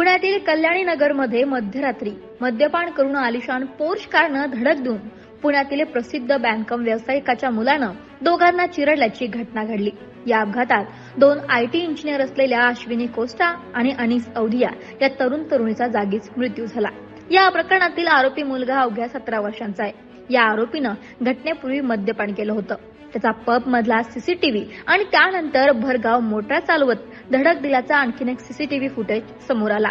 पुण्यातील कल्याणी नगरमध्ये मध्यरात्री मद्यपान करून आलिशान पोर्श कारनं धडक देऊन पुण्यातील प्रसिद्ध बँकम व्यावसायिकाच्या मुलानं दोघांना चिरडल्याची घटना घडली. या अपघातात दोन आयटी इंजिनियर असलेल्या अश्विनी कोस्टा आणि अनिस औधिया या तरुण तरुणीचा जागीच मृत्यू झाला. या प्रकरणातील आरोपी मुलगा अवघ्या सतरा वर्षांचा आहे. या आरोपीनं घटनेपूर्वी मद्यपान केलं होतं. त्याचा पब मधला सीसीटीव्ही आणि त्यानंतर भरगाव मोटार चालवत धडक दिल्याचा आणखीन एक सीसीटीव्ही फुटेज समोर आला.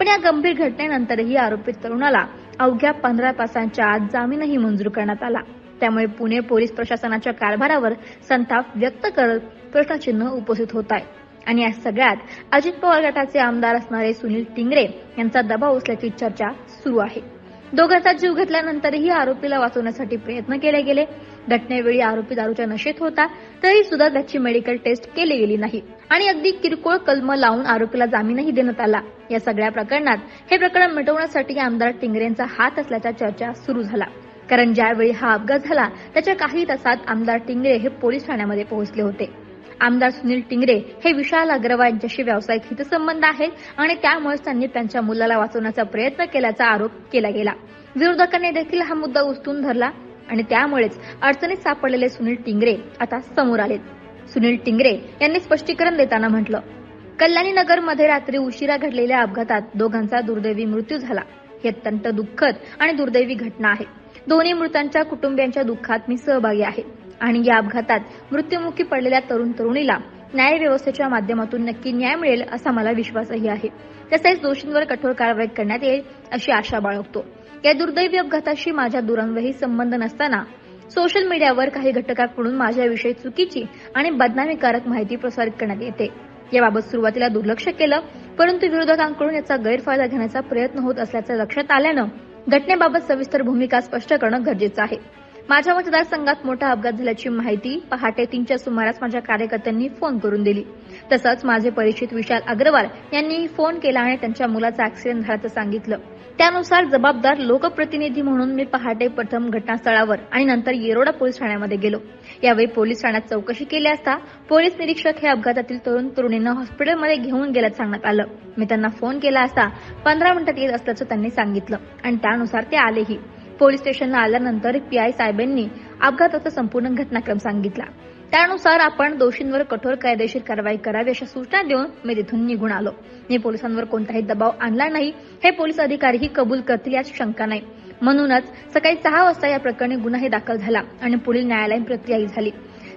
पण या गंभीर घटनेनंतरही आरोपित तरुणाला अवघ्या पंधरा तासांच्या आत जामीनही मंजूर करण्यात आला. त्यामुळे पुणे पोलीस प्रशासनाच्या कारभारावर संताप व्यक्त करत प्रश्नचिन्ह उपस्थित होत आहे. आणि या सगळ्यात अजित पवार गटाचे आमदार असणारे सुनील टिंगरे यांचा दबाव असल्याची चर्चा सुरू आहे. दोघांचा जीव घेतल्यानंतरही आरोपीला वाचवण्यासाठी प्रयत्न केले गेले. घटनेवेळी आरोपी दारूच्या नशेत होता तरी सुद्धा त्याची मेडिकल टेस्ट केली गेली नाही. आणि अगदी किरकोळ कलम लावून आरोपीला जामीनही देण्यात आला. या सगळ्या प्रकरणात हे प्रकरण मिटवण्यासाठी आमदार टिंगरेंचा हात असल्याच्या चर्चा सुरू झाला. कारण ज्यावेळी हा अपघात झाला त्याच्या काही तासात आमदार टिंगरे हे पोलीस ठाण्यामध्ये पोहोचले होते. आमदार सुनील टिंगरे हे विशाल अग्रवाल यांच्याशी व्यावसायिक हितसंबंध आहेत आणि त्यामुळेच त्यांनी त्यांच्या मुलाला वाचवण्याचा प्रयत्न केल्याचा आरोप केला गेला. विरोधकांनी देखील हा मुद्दा उचलून धरला. आणि त्यामुळेच अडचणीत सापडलेले सुनील टिंगरे आता समोर आलेत. सुनील टिंगरे यांनी स्पष्टीकरण देताना म्हटलं कल्याणी नगरमध्ये रात्री उशिरा घडलेल्या अपघातात दोघांचा दुर्दैवी मृत्यू झाला. ही अत्यंत दुःखद आणि दुर्दैवी घटना आहे. दोन्ही मृतांच्या कुटुंबियांच्या दुःखात मी सहभागी आहे. आणि या अपघातात मृत्युमुखी पडलेल्या तरुण तरुणीला न्याय व्यवस्थेच्या माध्यमातून नक्की न्याय मिळेल असा मला विश्वासही आहे. तसेच दोषींवर कठोर कारवाई करण्यात येईल अशी आशा बाळगतो. या दुर्दैवी अपघाताशी माझ्या दुरांवही संबंध नसताना सोशल मीडियावर काही घटकांकडून माझ्याविषयी चुकीची आणि बदनामीकारक माहिती प्रसारित करण्यात येते. याबाबत सुरुवातीला दुर्लक्ष केलं परंतु विरोधकांकडून याचा गैरफायदा घेण्याचा प्रयत्न होत असल्याचं लक्षात आल्यानं घटनेबाबत सविस्तर भूमिका स्पष्ट करणं गरजेचं आहे. माझ्या मतदारसंघात मोठा अपघात झाल्याची माहिती पहाटे तीनच्या सुमारास माझ्या कार्यकर्त्यांनी फोन करून दिली. तसंच माझे परिचित विशाल अग्रवाल यांनी फोन केला आणि त्यांच्या मुलाचा अॅक्सिडेंट झाल्याचं सांगितलं. त्यानुसार जबाबदार लोकप्रतिनिधी म्हणून मी पहाटे प्रथम घटनास्थळावर आणि नंतर येरोडा पोलीस ठाण्यामध्ये गेलो. यावेळी पोलीस ठाण्यात चौकशी केली असता पोलीस निरीक्षक हे अपघातातील तरुण तरुणींना हॉस्पिटलमध्ये घेऊन गेल्याचं सांगण्यात आलं. मी त्यांना फोन केला असता पंधरा मिनिटात येत असल्याचं त्यांनी सांगितलं आणि त्यानुसार ते आलेही. पोलीस स्टेशनला आल्यानंतर पीआय साहेबांनी अपघाताचा संपूर्ण घटनाक्रम सांगितला. त्यानुसार आपण दोषींवर कठोर कायदेशीर कारवाई करावी अशा सूचना देऊन मी तिथून निघून आलो. मी पोलिसांवर कोणताही दबाव आणला नाही. हे पोलीस अधिकारीही कबूल करतील यात शंका नाही. म्हणूनच सकाळी सहा वाजता या प्रकरणी गुन्हा दाखल झाला आणि पुढील न्यायालयीन प्रक्रियाही झाली.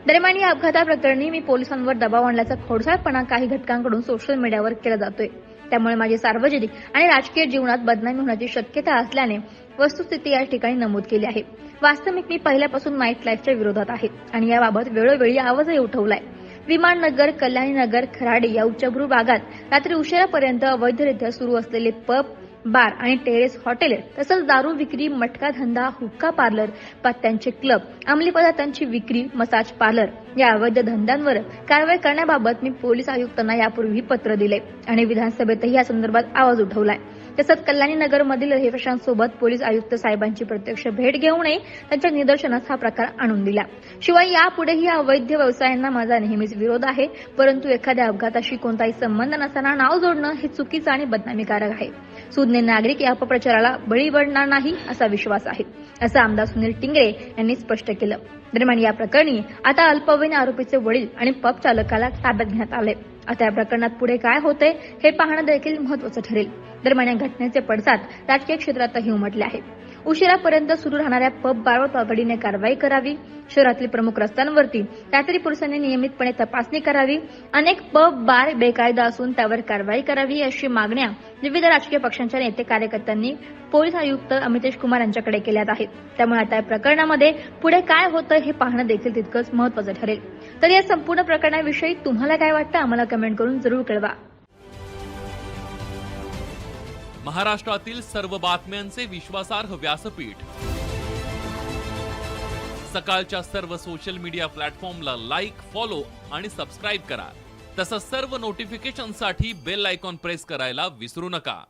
दरम्यान या अपघाताप्रकरणी मी पोलिसांवर दबाव आणल्याचा खोडसाळपणा काही घटकांकडून सोशल मीडियावर केला जातोय. त्यामुळे माझी सार्वजनिक आणि राजकीय जीवनात बदनामी होण्याची शक्यता असल्याने वस्तुस्थिती या ठिकाणी नमूद केली आहे. वास्तविक मी पहिल्यापासून नाईट लाईफच्या विरोधात आहे आणि याबाबत वेळोवेळी आवाजही उठवलाय. विमान नगर कल्याणी नगर खराडे या उच्चभ्रू भागात रात्री उशिरापर्यंत अवैधरित्या सुरू असलेले पब बार आणि टेरेस हॉटेल तसंच दारू विक्री मटका धंदा हुक्का पार्लर पत्त्यांचे क्लब अंमली पदार्थांची विक्री मसाज पार्लर या अवैध धंद्यांवर कारवाई करण्याबाबत मी पोलीस आयुक्तांना यापूर्वी पत्र दिले आणि विधानसभेतही या संदर्भात आवाज उठवलाय. तसंच कल्याणी नगरमधील रहिवाशांसोबत पोलीस आयुक्त साहेबांची प्रत्यक्ष भेट घेऊनही त्यांच्या निदर्शनास हा प्रकार आणून दिला. शिवाय यापुढेही या अवैध व्यवसायांना माझा नेहमीच विरोध आहे परंतु एखाद्या अपघाताशी कोणताही संबंध नसताना नाव जोडणं हे चुकीचं आणि बदनामीकारक आहे. सुज्ञ नागरिक या अपप्रचाराला बळी पडणार नाही असा विश्वास आहे असं आमदार सुनील टिंगरे यांनी स्पष्ट केलं. दरम्यान या प्रकरणी आता अल्पवयीन आरोपीचे वडील आणि पब चालकाला ताब्यात घेण्यात आले. आता या प्रकरणात पुढे काय होते हे पाहणं देखील महत्वाचं ठरेल. दरम्यान या घटनेचे पडसाद राजकीय क्षेत्रातही उमटले आहे. उशिरापर्यंत सुरू राहणाऱ्या पब बारवर तातडीने कारवाई करावी. शहरातील प्रमुख रस्त्यांवरती रात्री पोलिसांनी नियमितपणे तपासणी करावी. अनेक पब बार बेकायदा असून त्यावर कारवाई करावी अशी मागण्या विविध राजकीय पक्षांच्या नेते कार्यकर्त्यांनी पोलीस आयुक्त अमितेश कुमार यांच्याकडे केल्यात आहेत. त्यामुळे आता या प्रकरणामध्ये पुढे काय होतं हे पाहणं देखील तितकंच महत्वाचं ठरेल. तर या संपूर्ण प्रकरणाविषयी तुम्हाला काय वाटतं आम्हाला कमेंट करून जरूर कळवा. महाराष्ट्रातील सर्व बातम्यांचे विश्वासार्ह व्यासपीठ. सकाळच्या सर्व सोशल मीडिया प्लॅटफॉर्मला लाईक फॉलो आणि सबस्क्राईब करा. तसंच सर्व नोटिफिकेशनसाठी बेल आयकॉन प्रेस करायला विसरू नका.